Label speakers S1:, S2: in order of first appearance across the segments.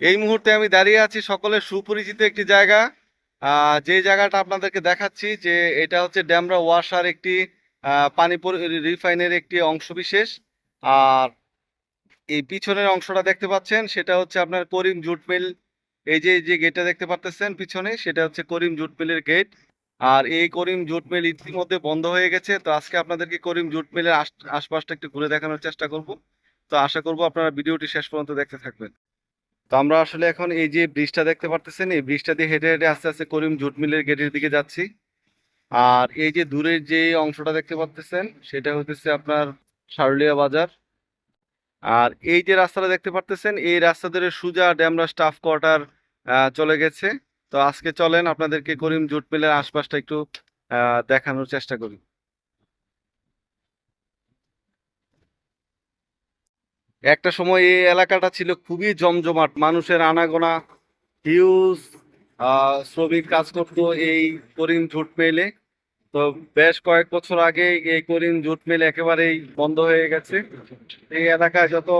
S1: এই মুহূর্তে আমি দাঁড়িয়ে আছি সকলের সুপরিচিত একটি জায়গা। যে জায়গাটা আপনাদেরকে দেখাচ্ছি যে এটা হচ্ছে ড্যামরা ওয়াসার একটি পানি রিফাইনের একটি অংশবিশেষ। আর এই পিছনের অংশটা দেখতে পাচ্ছেন, সেটা হচ্ছে আপনার করিম জুট মিল। এই যে যে গেটটা দেখতে পাচ্ছেন পিছনে, সেটা হচ্ছে করিম জুট মিলের গেট আর এই করিম জুট মিল ইতিমধ্যে বন্ধ হয়ে গেছে। তো আজকে আপনাদেরকে করিম জুট মিলের আশপাশটা একটু ঘুরে দেখানোর চেষ্টা করব। তো আশা করব আপনারা ভিডিওটি শেষ পর্যন্ত দেখতে থাকবেন। তো আমরা আসলে এখন এই যে ব্রিজটা দেখতে পারতেছেন, এই ব্রিজটা দিয়ে হেঁটে হেঁটে আস্তে আস্তে করিম জুট মিলের গেটের দিকে যাচ্ছি। আর এই যে দূরের যে অংশটা দেখতে পাচ্ছেন সেটা হচ্ছে আপনার সারুলিয়া বাজার। আর এই যে রাস্তাটা দেখতে পারতেছেন, এই রাস্তা ধরে সুজা ড্যামরা স্টাফ কোয়ার্টার চলে গেছে। তো আজকে চলেন, আপনাদেরকে করিম জুট মিলের আশপাশটা একটু দেখানোর চেষ্টা করি। একটা সময় এই এলাকাটা ছিল খুবই জমজমাট, মানুষের আনাগোনা, হিউজ শ্রমিক কাজ করতো এই করিম জুট মিলে। তো বেশ কয়েক বছর আগে এই করিম জুট মিল একেবারেই বন্ধ হয়ে গেছে। এই এলাকায় যত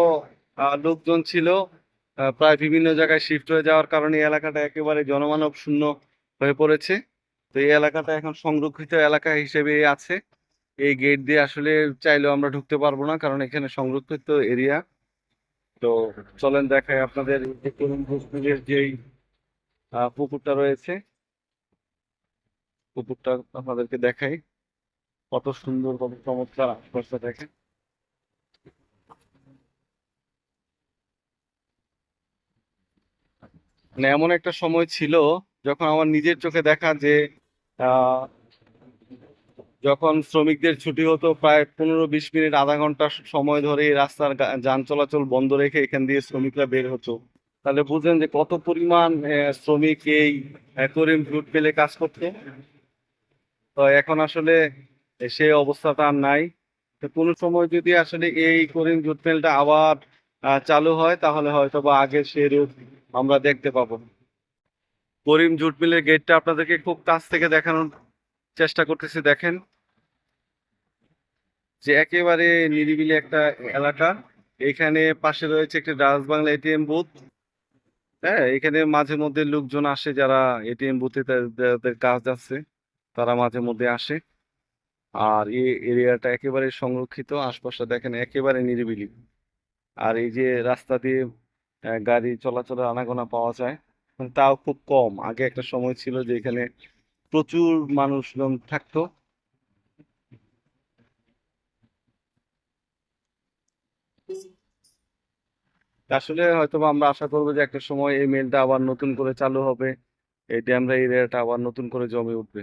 S1: লোকজন ছিল প্রায় বিভিন্ন জায়গায় শিফট হয়ে যাওয়ার কারণে এলাকাটা একেবারে জনমানব শূন্য হয়ে পড়েছে। তো এই এলাকাটা এখন সংরক্ষিত এলাকা হিসেবে আছে। এই গেট দিয়ে আসলে চাইলেও আমরা ঢুকতে পারব না কারণ এখানে সংরক্ষিত এরিয়া তো চলেন দেখায় আপনাদের যেই পুকুরটা রয়েছে। পুকুরটা আপনাদেরকে দেখাই। কত সুন্দর কত চমৎকার আশপাশটা দেখেন। মানে এমন একটা সময় ছিল যখন আমার নিজের চোখে দেখা যে আহ, যখন শ্রমিকদের ছুটি হতো, প্রায় পনেরো বিশ মিনিট, আধা ঘণ্টা সময় ধরে এই রাস্তার যান চলাচল বন্ধ রেখে এখান দিয়ে শ্রমিকরা বের হতো। তাহলে বুঝলেন যে কত পরিমাণ শ্রমিক এই করিম জুট মিলে কাজ করতো? তো এখন আসলে সে অবস্থাটা আর নাই। তো কোনো সময় যদি আসলে এই করিম জুট মেলটা আবার চালু হয়, তাহলে হয়তো বা আগের সেই রূপ আমরা দেখতে পাবো। করিম জুট মিলের গেটটা আপনাদেরকে খুব কাছ থেকে দেখানোর চেষ্টা করতেছি, দেখেন। যে একেবারে নিরিবিলি একটা এলাকা। এখানে পাশে রয়েছে একটি ডাচ বাংলা এটিএম বুথ। হ্যাঁ এখানে মাঝে মধ্যে লোকজন আসে যারা এটিএম বুথে তাদের কাজ আছে, তারা মাঝে মধ্যে আসে। আর এই এরিয়াটা একেবারে সংরক্ষিত, আশপাশটা দেখেন একেবারে নিরিবিলি। আর এই যে রাস্তা দিয়ে গাড়ি চলাচলের আনাগোনা পাওয়া যায়, তাও খুব কম। আগে একটা সময় ছিল যে এখানে প্রচুর মানুষজন থাকতো। আসলে হয়তো আমরা আশা করব যে একটা সময় এই মেলটা আবার নতুন করে চালু হবে। এই ড্যামরা এরিয়াটা আবার নতুন করে জমে উঠবে।